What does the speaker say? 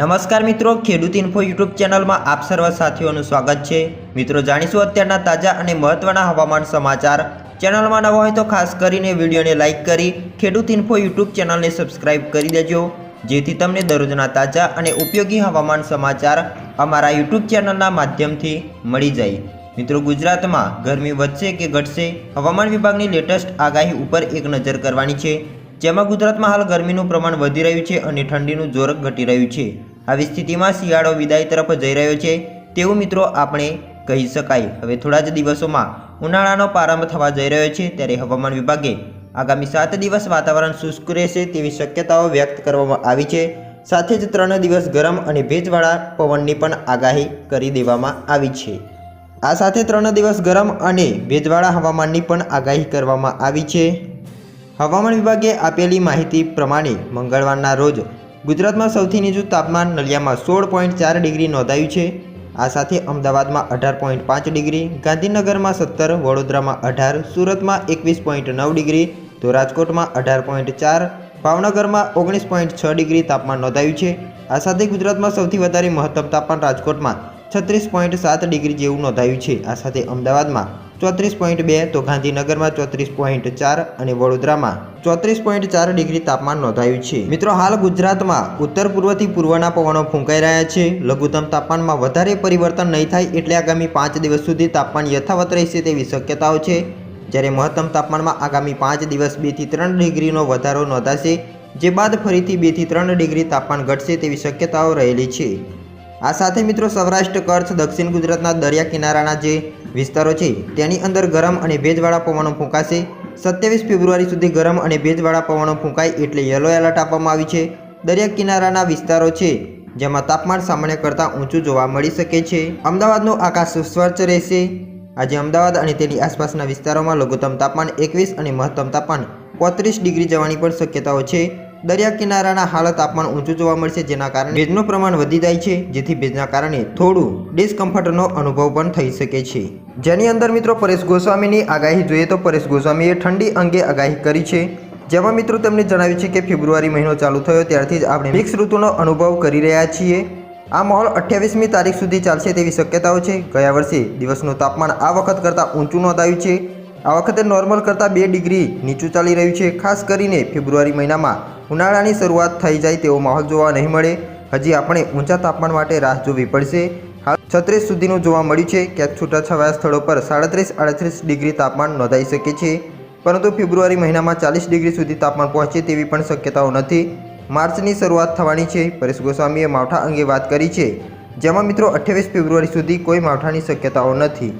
નમસ્કાર મિત્રો, ખેડૂત ઇન્ફો યુટ્યુબ ચેનલમાં આપ સર્વ સાથીઓનું સ્વાગત છે. મિત્રો, જાણીશું અત્યારના તાજા અને મહત્વના હવામાન સમાચાર. ચેનલમાં નવા હોય તો ખાસ કરીને વિડીયોને લાઇક કરી, ખેડૂત ઇન્ફો યુટ્યુબ ચેનલને સબસ્ક્રાઇબ કરી દેજો. જેથી તમને દરરોજના તાજા અને ઉપયોગી હવામાન સમાચાર અમારા યુટ્યુબ ચેનલના માધ્યમથી મળી જાય. મિત્રો, ગુજરાતમાં ગરમી વધશે કે ઘટશે? હવામાન વિભાગની લેટેસ્ટ આગાહી ઉપર એક નજર કરવાની છે. જેમાં ગુજરાતમાં હાલ ગરમીનું પ્રમાણ વધી રહ્યું છે અને ઠંડીનું જોર ઘટી રહ્યું છે. આવી સ્થિતિમાં શિયાળો વિદાય તરફ જઈ રહ્યો છે તેવું મિત્રો આપણે કહી શકાય. હવે થોડા જ દિવસોમાં ઉનાળાનો પ્રારંભ થવા જઈ રહ્યો છે ત્યારે હવામાન વિભાગે આગામી સાત દિવસ વાતાવરણ શુષ્ક રહેશે તેવી શક્યતાઓ વ્યક્ત કરવામાં આવી છે. સાથે જ ત્રણ દિવસ ગરમ અને ભેજવાળા પવનની પણ આગાહી કરી દેવામાં આવી છે. આ સાથે ત્રણ દિવસ ગરમ અને ભેજવાળા હવામાનની પણ આગાહી કરવામાં આવી છે. હવામાન વિભાગે આપેલી માહિતી પ્રમાણે મંગળવારના રોજ ગુજરાતમાં સૌથી નીચું તાપમાન નલિયામાં સોળ પોઈન્ટ ચાર ડિગ્રી નોંધાયું છે. આ સાથે અમદાવાદમાં અઢાર પોઈન્ટ પાંચ ડિગ્રી, ગાંધીનગરમાં સત્તર, વડોદરામાં અઢાર, સુરતમાં એકવીસ પોઈન્ટ નવ ડિગ્રી, તો રાજકોટમાં અઢાર પોઈન્ટ ચાર, ભાવનગરમાં ઓગણીસ પોઈન્ટ છ ડિગ્રી તાપમાન નોંધાયું છે. આ સાથે ગુજરાતમાં સૌથી વધારે મહત્તમ તાપમાન રાજકોટમાં છત્રીસ પોઈન્ટ સાત ડિગ્રી જેવું નોંધાયું છે. આ સાથે અમદાવાદમાં ચોત્રીસ પોઈન્ટ બે, તો ગાંધીનગરમાં ચોત્રીસ પોઈન્ટ ચાર અને વડોદરામાં ચોત્રીસ પોઈન્ટ ચાર ડિગ્રી તાપમાન નોંધાયું છે. મિત્રો, હાલ ગુજરાતમાં ઉત્તર પૂર્વથી પૂર્વના પવનો ફૂંકાઈ રહ્યા છે. લઘુત્તમ તાપમાનમાં વધારે પરિવર્તન નહીં થાય એટલે આગામી પાંચ દિવસ સુધી તાપમાન યથાવત રહેશે તેવી શક્યતાઓ છે. જ્યારે મહત્તમ તાપમાનમાં આગામી પાંચ દિવસ બેથી ત્રણ ડિગ્રીનો વધારો નોંધાશે, જે બાદ ફરીથી બેથી ત્રણ ડિગ્રી તાપમાન ઘટશે તેવી શક્યતાઓ રહેલી છે. આ સાથે મિત્રો સૌરાષ્ટ્ર, કચ્છ, દક્ષિણ ગુજરાતના દરિયા કિનારાના જે વિસ્તારો છે, તેની અંદર ગરમ અને ભેજવાળા પવનો ફૂંકાશે. સત્યાવીસ ફેબ્રુઆરી સુધી ગરમ અને ભેજવાળા પવનો ફૂંકાય એટલે યલો એલર્ટ આપવામાં આવી છે. દરિયા કિનારાના વિસ્તારો છે, જેમાં તાપમાન સામાન્ય કરતાં ઊંચું જોવા મળી શકે છે. અમદાવાદનું આકાશ સ્વચ્છ રહેશે. આજે અમદાવાદ અને તેની આસપાસના વિસ્તારોમાં લઘુત્તમ તાપમાન એકવીસ અને મહત્તમ તાપમાન પોત્રીસ ડિગ્રી જવાની પણ શક્યતાઓ છે. દરિયા કિનારાના હાલ તાપમાન ઊંચું જોવા મળશે, જેના કારણે ભેજનું પ્રમાણ વધી જાય છે, જેથી ભેજના કારણે થોડું ડિસ્કમ્ફર્ટનો અનુભવ પણ થઈ શકે છે. જેની અંદર મિત્રો પરેશ ગોસ્વામીની આગાહી જોઈએ તો પરેશ ગોસ્વામીએ ઠંડી અંગે આગાહી કરી છે. જેમાં મિત્રો તેમણે જણાવ્યું છે કે ફેબ્રુઆરી મહિનો ચાલુ થયો, ત્યારથી જ આપણે મિક્સ ઋતુનો અનુભવ કરી રહ્યા છીએ. આ માહોલ અઠ્યાવીસમી તારીખ સુધી ચાલશે તેવી શક્યતાઓ છે. ગયા વર્ષે દિવસનું તાપમાન આ વખત કરતાં ઊંચું નોંધાયું છે. આ વખતે નોર્મલ કરતાં બે ડિગ્રી નીચું ચાલી રહ્યું છે. ખાસ કરીને ફેબ્રુઆરી મહિનામાં ઉનાળાની શરૂઆત થઈ જાય તેવો માહોલ જોવા નહીં મળે. હજી આપણે ઊંચા તાપમાન માટે રાહ જોવી પડશે. હાલ છત્રીસ સુધીનું જોવા મળ્યું છે ક્યાંક છૂટાછવાયા સ્થળો પર સાડત્રીસ આડત્રીસ ડિગ્રી તાપમાન નોંધાઈ શકે છે. પરંતુ ફેબ્રુઆરી મહિનામાં ચાલીસ ડિગ્રી સુધી તાપમાન પહોંચે તેવી પણ શક્યતાઓ નથી. માર્ચની શરૂઆત થવાની છે. પરેશ ગોસ્વામીએ માવઠા અંગે વાત કરી છે. જેમાં મિત્રો અઠ્યાવીસ ફેબ્રુઆરી સુધી કોઈ માવઠાની શક્યતાઓ નથી.